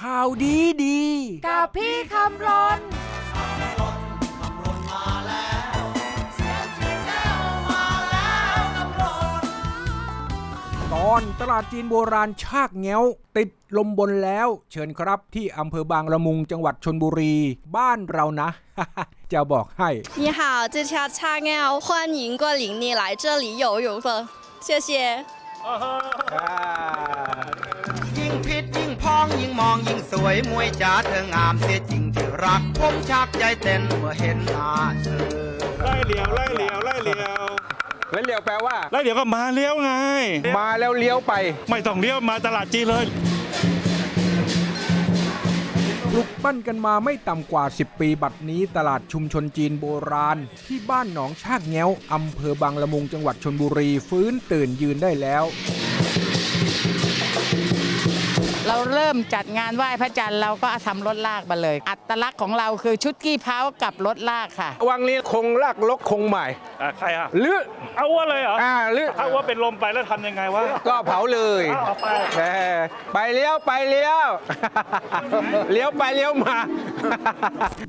ข่าวดีดี กับพี่คำรน ตอนตลาดจีนโบราณชากแง้ว ติดลมบนแล้ว เชิญครับที่อำเภอบางละมุงจังหวัดชนบุรี บ้านเรานะ จะบอกให้ 你好，这条叉尿欢迎光临你来这里游泳的，谢谢。 ยิ่งผิดยิ่งพ ่ องยิ่งมองยิ่งสวยมวยจ๋าเธองามเสียจริงที่รักผมชักใจเต้นเมื่อเห็นหน้าเธอไล่เหลียวไล่เหลียวไล่เหลียวแล้วเลี้ยวแปลว่า ไล่เหลียวก็มาเลี้ยวไง มาแล้วเลี้ยวไป ไม่ต้องเลี้ยวมาตลาดจีนเลยปลุกปั้นกันมาไม่ต่ำกว่า 10 ปีบัดนี้ตลาดชุมชนจีนโบราณ ที่บ้านหนองชากแง้วอำเภอบางละมุงจังหวัดชนบุรีฟื้นตื่นยืนได้แล้ว เราเริ่มจัดงานไหว้พระจันทร์เราก็ทำรถลากมาเลย อัตลักษณ์ของเราคือชุดกี้เผากับรถลากค่ะ วังนี้คงลากลกคงใหม่อะใครอะหรือเอาว่าเลยเหรออ่าหรือถ้าว่าเป็นลมไปแล้วทำยังไงวะก็เผาเลยเอาไปแหมไปเลี้ยวไปเลี้ยวเลี้ยวไปเลี้ยวมา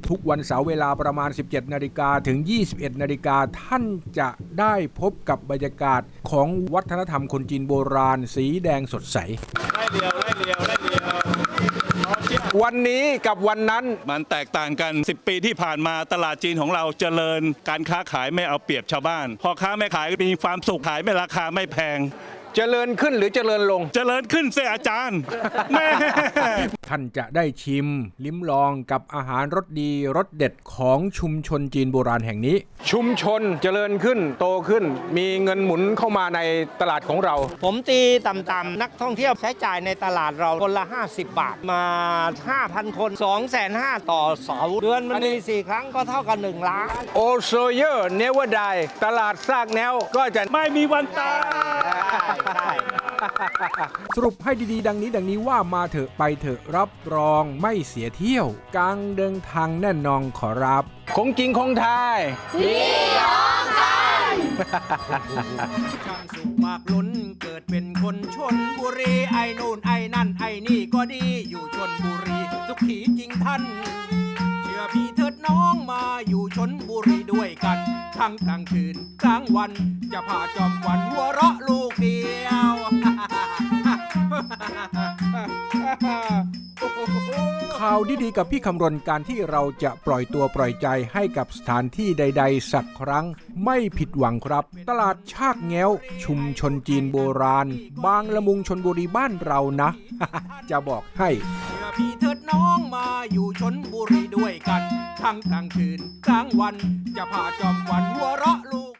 ทุกวันเสาร์เวลาประมาณ 17 นาฬิกาถึง 21 นาฬิกาท่านจะได้พบกับบรรยากาศของวัฒนธรรมคนจีนโบราณ สีแดงสดใสไล่เหลียวไล่เหลียวไล่เหลียวันนี้กับวันนั้นมันแตกต่างกัน 10 ปีที่ผ่านมาตลาดจีนของเราเจริญ การค้าขายไม่เอาเปรียบชาวบ้านพ่อค้าแม่ขายมีความสุขขายไม่ราคาไม่แพง เจริญขึ้นหรือเจริญลง เจริญขึ้นเสียอาจารย์แม่ ท่านจะได้ชิม ลิ้มลองกับอาหารรสดีรสเด็ดของชุมชนจีนโบราณแห่งนี้ ชุมชนเจริญขึ้นโตขึ้น มีเงินหมุนเข้ามาในตลาดของเรา ผมตีต่ำๆนักท่องเที่ยวใช้จ่ายในตลาดเราคนละ 50 บาทมา 5,000 คน 2 5 0 0 0ต่อเสาเดือนมันมี4ครั้งก็เท่ากับ1ล้าน โอโซเยอร์เนวดายตลาดซากแนวก็จะ ไม่มีวันตาย สรุปให้ดีๆ ดังนี้ดังนี้ว่ามาเถอะไปเถอะรับรองไม่เสียเที่ยวกลางเดินทางแน่นองขอรับ คงจริงคงไทยช่างสุขมากล้นเกิดเป็นคนชนบุรีไอ้นู่นไอ้นั่นไอ้นี่ก็ดีอยู่ชนบุรีสุขีจริงท่านเชื่อพี่เถิด น้องมาอยู่ชนบุรีด้วยกัน ทั้งกลางคืนกลางวัน จะพาจอมขวันหัวเราะลูกเดียว ข่าวดีๆกับพี่คำรณการที่เราจะปล่อยตัวปล่อยใจให้กับสถานที่ใด ๆ สักครั้งไม่ผิดหวังครับ ตลาดชากแง้ว ชุมชนจีนโบราณ บางละมุงชนบุรีบ้านเรานะ จะบอกให้เชื่อพี่เถิดน้องมาอยู่ชนบุรีด้วยกัน ทั้งกลางคืนกลางวัน จะพาจอมขวันหัวเราะลู